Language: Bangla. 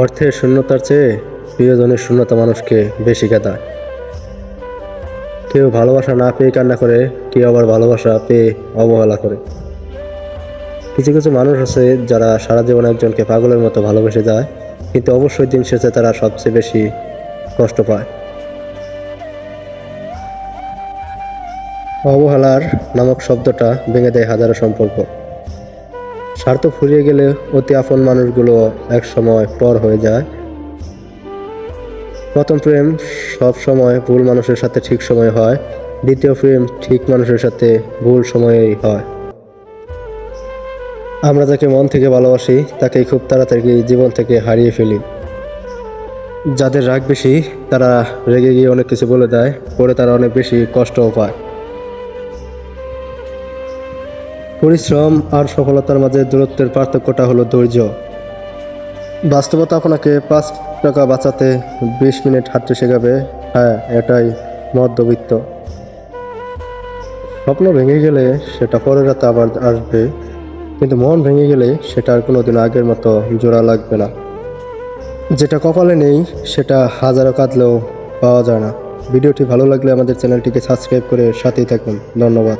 অর্থের শূন্যতার চেয়ে প্রিয়জনের শূন্যতা মানুষকে বেশি কাঁদায় কেউ ভালোবাসা না পেয়ে কান্না করে, কেউ আবার ভালোবাসা পেয়ে অবহেলা করে। কিছু কিছু মানুষ আছে যারা সারা জীবন একজনকে পাগলের মতো ভালোবেসে যায়, কিন্তু অবশ্যই দিন শেষে তারা সবচেয়ে বেশি কষ্ট পায়। অবহেলার নামক শব্দটা ভেঙে দেয় হাজারো সম্পর্ক। স্বার্থ ফুরিয়ে গেলে অতি আপন মানুষগুলো এক সময় পর হয়ে যায়। প্রথম প্রেম সব সময় ভুল মানুষের সাথে ঠিক সময় হয়। দ্বিতীয় প্রেম ঠিক মানুষের সাথে ভুল সময়েই হয়। আমরা যাকে মন থেকে ভালোবাসি তাকে খুব তাড়াতাড়ি জীবন থেকে হারিয়ে ফেলি। যাদের রাগ বেশি, তারা রেগে গিয়ে অনেক কিছু বলে দেয়, পরে তারা অনেক বেশি কষ্টও পায়। পরিশ্রম আর সফলতার মাঝে দূরত্বের পার্থক্যটা হলো ধৈর্য। বাস্তবতা আপনাকে পাঁচ টাকা বাঁচাতে বিশ মিনিট হাঁটতে শেখাবে। হ্যাঁ এটাই মধ্যবিত্ত। স্বপ্ন ভেঙে গেলে সেটা পরের রাতে আবার আসবে, কিন্তু মন ভেঙে গেলে সেটা আর কোনোদিন আগের মতো জোড়া লাগবে না। যেটা কপালে নেই, সেটা হাজারো কাঁদলেও পাওয়া যায় না। ভিডিওটি ভালো লাগলে আমাদের চ্যানেলটিকে সাবস্ক্রাইব করে সাথেই থাকুন। ধন্যবাদ।